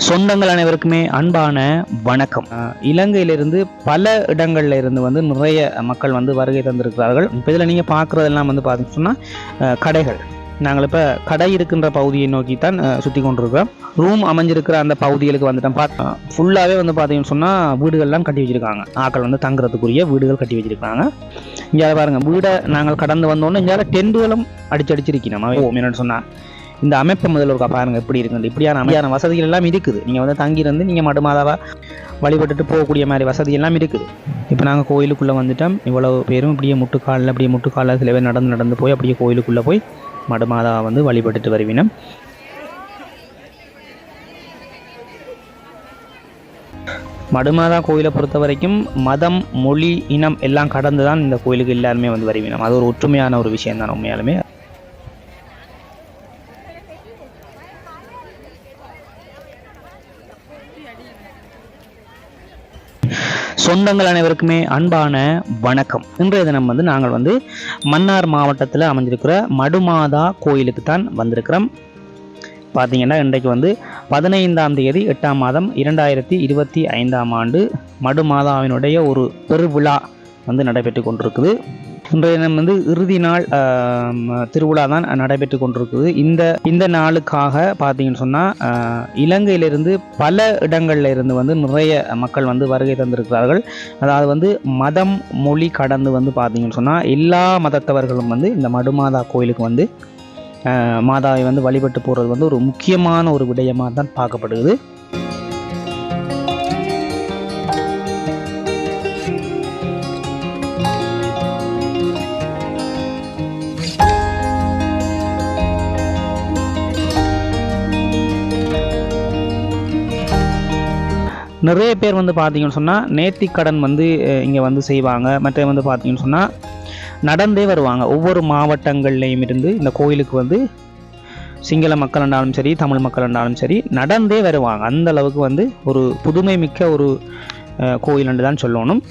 சொந்தங்கள் அனைவருக்குமே அன்பான வணக்கம். இலங்கையிலிருந்து பல இடங்கள்ல இருந்து வந்து நிறைய மக்கள் வந்து வருகை தந்திருக்கிறார்கள். இப்போ இதில் நீங்கள் பார்க்குறதெல்லாம் வந்து பார்த்தீங்கன்னு சொன்னால் கடைகள். நாங்கள் இப்போ கடை இருக்கின்ற பகுதியை நோக்கி தான் சுற்றி கொண்டிருக்கிறோம். ரூம் அமைஞ்சிருக்கிற அந்த பகுதிகளுக்கு வந்துட்டோம். பார்த்தா ஃபுல்லாகவே வந்து பார்த்தீங்கன்னு சொன்னால் வீடுகள்லாம் கட்டி வச்சிருக்காங்க. ஆட்கள் வந்து தங்குறதுக்குரிய வீடுகள் கட்டி வச்சிருக்காங்க இங்கே பாருங்க வீடை நாங்கள் கடந்து வந்தோன்னே இங்கே டென்ட்டுகளும் அடிச்சு அடிச்சிருக்கணும் என்னென்னு சொன்னால் இந்த அமைப்பு முதல்ல ஒரு பாருங்க எப்படி இருக்குது இப்படியான அமைதியான வசதிகள் எல்லாம் இருக்குது. நீங்கள் வந்து தங்கியிருந்து நீங்கள் மடுமாதாவாக வழிபட்டுட்டு போகக்கூடிய மாதிரி வசதி எல்லாம் இருக்குது. இப்போ நாங்கள் கோயிலுக்குள்ளே வந்துட்டோம். இவ்வளோ பேரும் இப்படியே முட்டுக்காலில் அப்படியே முட்டுக்காலில் சில பேர் நடந்து நடந்து போய் அப்படியே கோயிலுக்குள்ளே போய் மடுமாதாவை வந்து வழிபட்டுட்டு வருவினம். மடுமாதா கோயிலை பொறுத்த வரைக்கும் மதம் மொழி இனம் எல்லாம் கடந்து தான் இந்த கோயிலுக்கு எல்லாருமே வந்து வருவினோம். அது ஒரு ஒற்றுமையான ஒரு விஷயம் தான் உண்மையாலுமே. சொந்தங்கள் அனைவருக்குமே அன்பான வணக்கம். இன்றைய தினம் வந்து நாங்கள் வந்து மன்னார் மாவட்டத்தில் அமைஞ்சிருக்கிற மடுமாதா கோயிலுக்கு தான் வந்திருக்கிறோம். பார்த்தீங்கன்னா இன்றைக்கு வந்து பதினைந்தாம் தேதி எட்டாம் மாதம் இரண்டாயிரத்தி இருபத்தி ஐந்தாம் ஆண்டு மடுமாதாவினுடைய ஒரு பெருவிழா வந்து நடைபெற்று கொண்டிருக்குது. இன்றைய தினம் வந்து இறுதி நாள் திருவிழா தான் நடைபெற்று கொண்டிருக்குது. இந்த இந்த நாளுக்காக பார்த்தீங்கன்னு சொன்னால் இலங்கையிலிருந்து பல இடங்கள்ல இருந்து வந்து நிறைய மக்கள் வந்து வருகை தந்திருக்கிறார்கள். அதாவது வந்து மதம் மொழி கடந்து வந்து பார்த்தீங்கன்னு சொன்னால் எல்லா மதத்தவர்களும் வந்து இந்த மடுமாதா கோயிலுக்கு வந்து மாதாவை வந்து வழிபட்டு போகிறது வந்து ஒரு முக்கியமான ஒரு விடயமாக தான் பார்க்கப்படுது நிறைய பேர் வந்து பார்த்தீங்கன்னு சொன்னால் நேர்த்திக்கடன் வந்து இங்கே வந்து செய்வாங்க. மற்ற வந்து பார்த்தீங்கன்னு சொன்னால் நடந்தே வருவாங்க. ஒவ்வொரு மாவட்டங்கள்லையும் இருந்து இந்த கோயிலுக்கு வந்து சிங்கள மக்கள் இருந்தாலும் சரி தமிழ் மக்கள் இருந்தாலும் சரி நடந்தே வருவாங்க. அந்த அளவுக்கு வந்து ஒரு புதுமை மிக்க ஒரு கோயில் என்று தான் சொல்லணும்.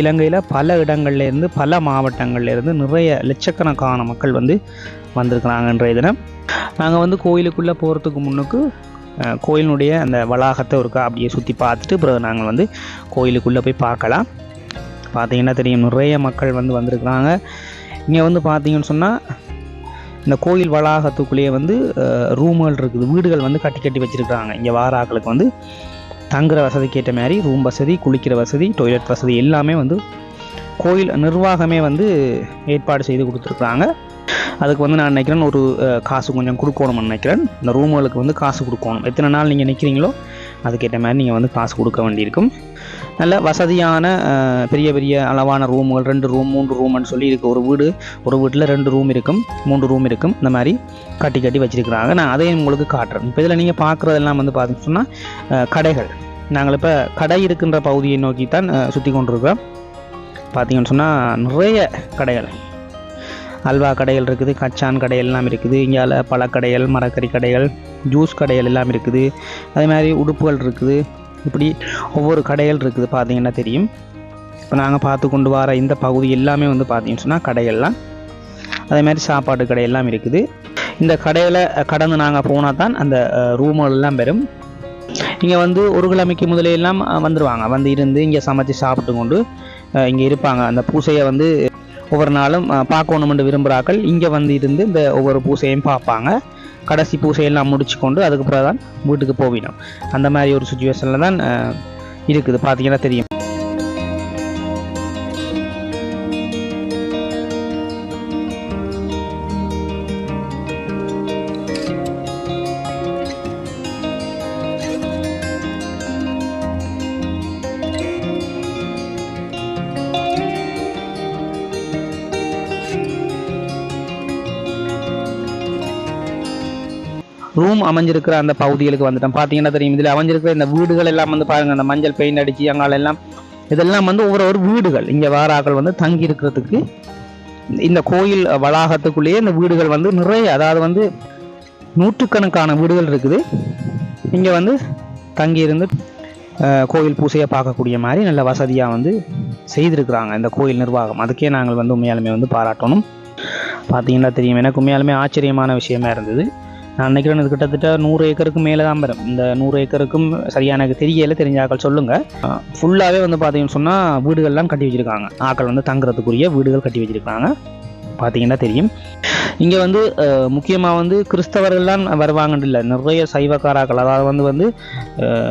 இலங்கையில் பல இடங்கள்லேருந்து பல மாவட்டங்கள்லேருந்து நிறைய லட்சக்கணக்கான மக்கள் வந்து வந்திருக்கிறாங்கன்ற இதில் நாங்கள் வந்து கோயிலுக்குள்ளே போகிறதுக்கு முன்னுக்கு கோயிலினுடைய அந்த வளாகத்தை ஒருக்கா அப்படியே சுற்றி பார்த்துட்டு பிறகு நாங்கள் வந்து கோயிலுக்குள்ளே போய் பார்க்கலாம். பார்த்தீங்கன்னா தெரியும்? நிறைய மக்கள் வந்து வந்திருக்கிறாங்க. இங்கே வந்து பார்த்தீங்கன்னு சொன்னால் இந்த கோயில் வளாகத்துக்குள்ளேயே வந்து ரூம்கள் இருக்குது. வீடுகள் வந்து கட்டி கட்டி வச்சுருக்காங்க இங்கே வாராக்களுக்கு வந்து தங்குற வசதிக்கு ஏற்ற மாதிரி ரூம் வசதி குளிக்கிற வசதி டொய்லெட் வசதி எல்லாமே வந்து கோயில் நிர்வாகமே வந்து ஏற்பாடு செய்து கொடுத்துருக்குறாங்க. அதுக்கு வந்து நான் நினைக்கிறேன் ஒரு காசு கொஞ்சம் கொடுக்கணும்னு நினைக்கிறேன். இந்த ரூம்களுக்கு வந்து காசு கொடுக்கணும். எத்தனை நாள் நீங்கள் நிற்கிறீங்களோ அதுக்கேற்ற மாதிரி நீங்கள் வந்து காசு கொடுக்க வேண்டியிருக்கும். நல்ல வசதியான பெரிய பெரிய அளவான ரூமுகள் ரெண்டு ரூம் மூன்று ரூம்னு சொல்லி இருக்குது ஒரு வீடு ஒரு வீட்டில் ரெண்டு ரூம் இருக்கும் மூன்று ரூம் இருக்கும். இந்த மாதிரி கட்டி கட்டி வச்சுருக்கிறாங்க. நான் அதையும் உங்களுக்கு காட்டுறேன். இப்போ இதில் நீங்கள் பார்க்குறதெல்லாம் வந்து பார்த்தீங்கன்னு சொன்னால் கடைகள். நாங்கள் இப்போ கடை இருக்கின்ற பகுதியை நோக்கி தான் சுற்றி கொண்டிருக்கிறோம். பார்த்தீங்கன்னு சொன்னால் நிறைய கடைகள். அல்வா கடைகள் இருக்குது கச்சான் கடைகள் எல்லாம் இருக்குது இங்கால பழக்கடைகள் மரக்கறி கடைகள் ஜூஸ் கடைகள் எல்லாம் இருக்குது. அதே மாதிரி உடுப்புகள் இருக்குது. இப்படி ஒவ்வொரு கடைகள் இருக்குது பார்த்தீங்கன்னா தெரியும். இப்போ நாங்கள் பார்த்து கொண்டு வர இந்த பகுதி எல்லாமே வந்து பார்த்தீங்கன்னு சொன்னால் கடைகள்லாம். அதே மாதிரி சாப்பாடு கடை எல்லாம் இருக்குது. இந்த கடையில் கடந்து நாங்கள் போனால் தான் அந்த ரூம்கள் எல்லாம் பெறும். இங்கே வந்து ஒரு கிழமைக்கு முதலே எல்லாம் வந்து இருந்து இங்கே சமைச்சு சாப்பிட்டு கொண்டு இங்கே இருப்பாங்க. அந்த பூசையை வந்து ஒவ்வொரு நாளும் பார்க்கணுமென்று விரும்புகிறாக்கள் இங்கே வந்து இருந்து இந்த ஒவ்வொரு பூசையும் பார்ப்பாங்க. கடைசி பூசையெல்லாம் முடிச்சு கொண்டு அதுக்கு பிறகு தான் வீட்டுக்கு போவினோம் அந்த மாதிரி ஒரு சுச்சுவேஷனில் தான் இருக்குது. பார்த்தீங்கன்னா தெரியும். ரூம் அமைஞ்சிருக்கிற அந்த பகுதிகளுக்கு வந்துட்டோம் பார்த்தீங்கன்னா தெரியும் இதில் அமைஞ்சிருக்கிற இந்த வீடுகள் எல்லாம் வந்து பாருங்கள் அந்த மஞ்சள் பெயிண்ட் அடிச்சு அங்கால எல்லாம் இதெல்லாம் வந்து ஒவ்வொரு ஒரு வீடுகள். இங்கே வாராக்கள் வந்து தங்கி இருக்கிறதுக்கு இந்த கோயில் வளாகத்துக்குள்ளேயே இந்த வீடுகள் வந்து நிறைய அதாவது வந்து நூற்றுக்கணக்கான வீடுகள் இருக்குது. இங்கே வந்து தங்கியிருந்து கோயில் பூசையை பார்க்கக்கூடிய மாதிரி நல்ல வசதியாக வந்து செய்திருக்கிறாங்க இந்த கோயில் நிர்வாகம். அதுக்கே நாங்கள் வந்து உண்மையாலுமே வந்து பாராட்டணும். பார்த்தீங்கன்னா தெரியும் எனக்கு உண்மையாலுமே ஆச்சரியமான விஷயமா இருந்தது. நான் நினைக்கிறேன் இது கிட்டத்தட்ட நூறு ஏக்கருக்கு மேலே தான் வரும். இந்த நூறு ஏக்கருக்கும் சரியான எனக்கு தெரியல தெரிஞ்சாக்கள் சொல்லுங்கள் ஃபுல்லாகவே வந்து பார்த்தீங்கன்னு சொன்னால் வீடுகள்லாம் கட்டி வச்சுருக்காங்க. ஆக்கள் வந்து தங்குறதுக்குரிய வீடுகள் கட்டி வச்சுருக்காங்க பார்த்தீங்கன்னா தெரியும். இங்கே வந்து முக்கியமாக வந்து கிறிஸ்தவர்கள்லாம் வருவாங்கன்னு இல்லை நிறைய சைவக்காராக்கள் அதாவது வந்து வந்து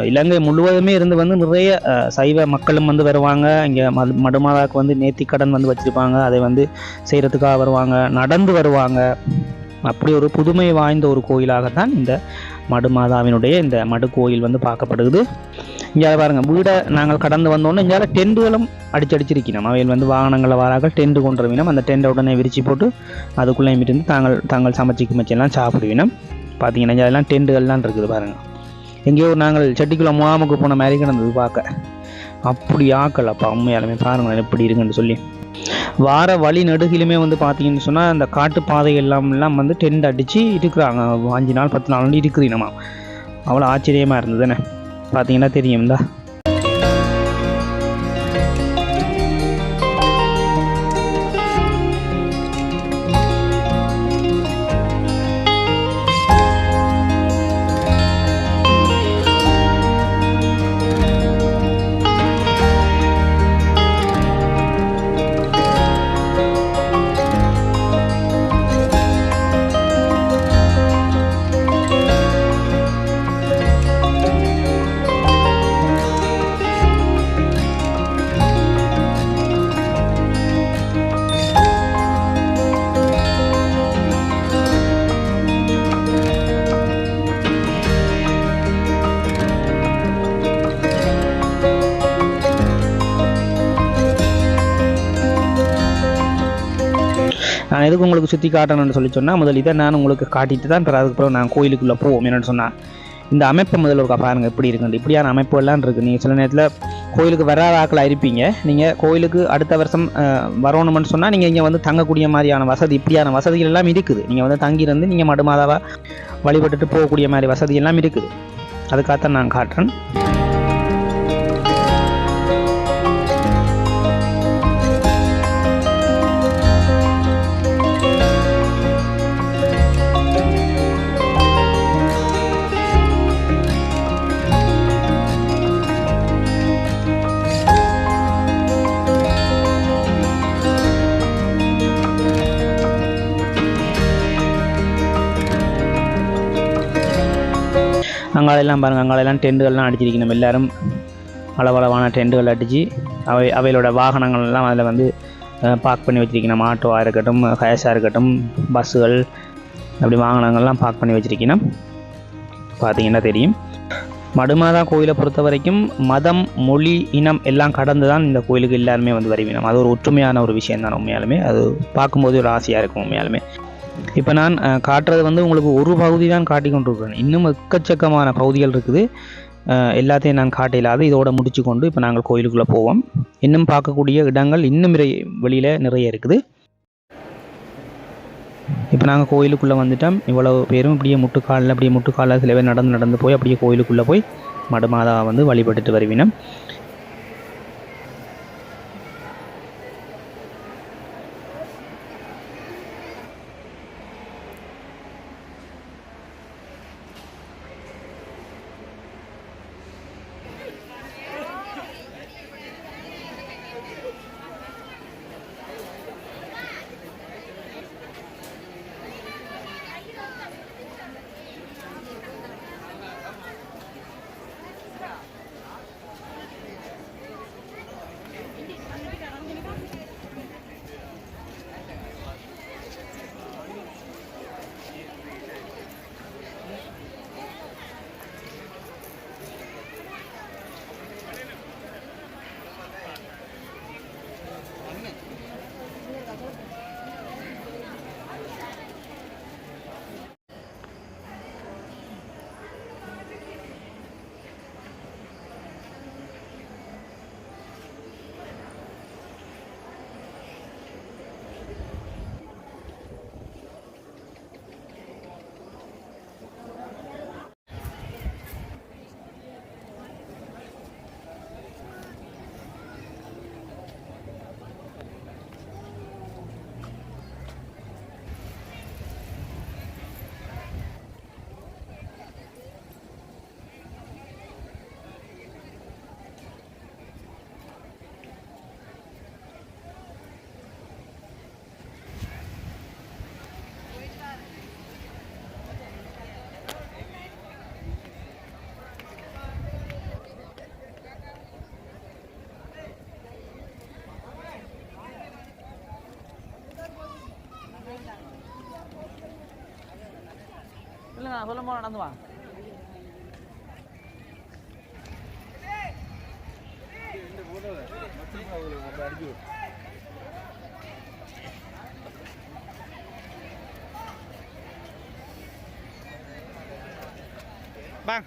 இலங்கை முழுவதுமே இருந்து வந்து நிறைய சைவ மக்களும் வந்து வருவாங்க. இங்கே மது மடுமாதாக்கு வந்து நேர்த்திக்கடன் வந்து வச்சுருப்பாங்க. அதை வந்து செய்கிறதுக்காக வருவாங்க. நடந்து வருவாங்க. அப்படி ஒரு புதுமை வாய்ந்த ஒரு கோயிலாகத்தான் இந்த மடுமாதாவினுடைய இந்த மடு கோயில் வந்து பார்க்கப்படுது இங்கே பாருங்கள் வீடை நாங்கள் கடந்து வந்தோன்னே இங்கே டென்ட்டுகளும் அடிச்சடிச்சிருக்கணும். அவையில் வந்து வாகனங்களை வாராக டென்ட் கொண்டு வருவினோம். அந்த டெண்டை உடனே விரிச்சு போட்டு அதுக்குள்ளே இருந்து தாங்கள் தாங்கள் சமைச்சு கிமைச்செல்லாம் சாப்பிடுவினம். பார்த்தீங்கன்னா இங்கே அதெல்லாம் டென்ட்டுகள்லாம் இருக்குது பாருங்கள் எங்கேயோ நாங்கள் செட்டிக்குள்ள முகாமுக்கு போன மாதிரி கிடந்தது பார்க்க. அப்படி ஆக்கள் அப்பா உண்மையாலுமே பாருங்களேன் எப்படி இருக்குன்னு சொல்லி. வார வழி நடுகிலுமே வந்து பார்த்தீங்கன்னு சொன்னால் அந்த காட்டு பாதை எல்லாம் வந்து டென்ட் அடித்து இருக்கிறாங்க அஞ்சு நாள் பத்து நாள் வந்து நம்ம அவ்வளோ ஆச்சரியமாக இருந்ததுன்னு. பார்த்தீங்கன்னா தெரியும்தா நான் எதுக்கு உங்களுக்கு சுற்றி காட்டணும்னு சொல்லி சொன்னால் முதல் இதை நான் உங்களுக்கு காட்டிட்டு தான் அதுக்கப்புறம் நான் கோயிலுக்குள்ளே போவோம் என்னென்னு சொன்னால் இந்த அமைப்பை முதல்ல ஒரு பாருங்க எப்படி இருக்குன்னு. இப்படியான அமைப்பு எல்லாம் இருக்குது நீங்கள் சில நேரத்தில் கோயிலுக்கு வராத ஆக்களாக இருப்பீங்க நீங்கள் கோயிலுக்கு அடுத்த வருஷம் வரணும்னு சொன்னால் நீங்கள் இங்கே வந்து தங்கக்கூடிய மாதிரியான வசதி இப்படியான வசதிகள் எல்லாம் இருக்குது. நீங்கள் வந்து தங்கியிருந்து நீங்கள் மடுமாதாவாக வழிபட்டுட்டு போகக்கூடிய மாதிரி வசதி எல்லாம் இருக்குது. அதுக்காகத்தான் நான் காட்டுறேன். அங்காலையெல்லாம் பாருங்கள் அங்காலெல்லாம் டெண்டுகள்லாம் அடிச்சிருக்கு அடிச்சிருக்கணும். எல்லாரும் அளவளவான டெண்டுகள் அடித்து அவை அவைகளோட வாகனங்கள்லாம் அதில் வந்து பார்க் பண்ணி வச்சுருக்கணும். ஆட்டோவாக இருக்கட்டும் ஹயஸாக இருக்கட்டும் பஸ்ஸுகள் அப்படி வாகனங்கள்லாம் பார்க் பண்ணி வச்சுருக்கணும். பார்த்தீங்கன்னா தெரியும். மடுமாதா கோயிலை பொறுத்த வரைக்கும் மதம் மொழி இனம் எல்லாம் கடந்து தான் இந்த கோயிலுக்கு எல்லாருமே வந்து வருவினம். அது ஒரு ஒற்றுமையான ஒரு விஷயம் தான் உண்மையாலுமே. அது பார்க்கும்போது ஒரு ஆசையாக இருக்கும் உண்மையாலுமே. இப்போ நான் காட்டுறது வந்து உங்களுக்கு ஒரு பகுதி தான் காட்டி கொண்டிருக்கிறேன். இன்னும் எக்கச்சக்கமான பகுதிகள் இருக்குது. எல்லாத்தையும் நான் காட்டிலாது இதோட முடிச்சு கொண்டு இப்போ நாங்கள் கோயிலுக்குள்ளே போவோம். இன்னும் பார்க்கக்கூடிய இடங்கள் இன்னும் நிறைய வெளியில் நிறைய இருக்குது. இப்போ நாங்கள் கோயிலுக்குள்ளே வந்துட்டோம். இவ்வளவு பேரும் இப்படியே முட்டுக்காலில் அப்படியே முட்டுக்காலில் சில பேர் நடந்து நடந்து போய் அப்படியே கோயிலுக்குள்ளே போய் மடுமாதா வந்து வழிபட்டுட்டு வருவினோம். நடந்து நான் சொல்லும் போது நடந்து வா Bang.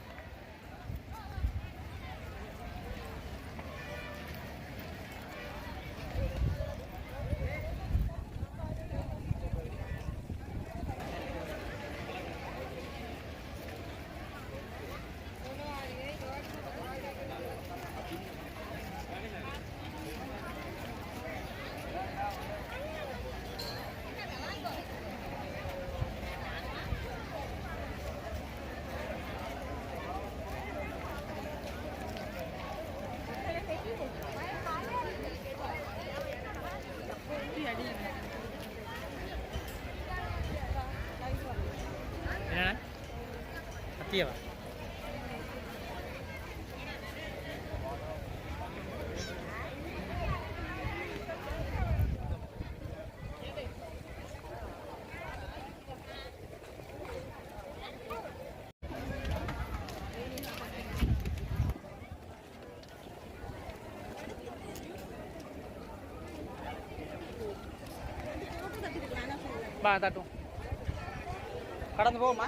பா தட்டும் கடந்து போவோமா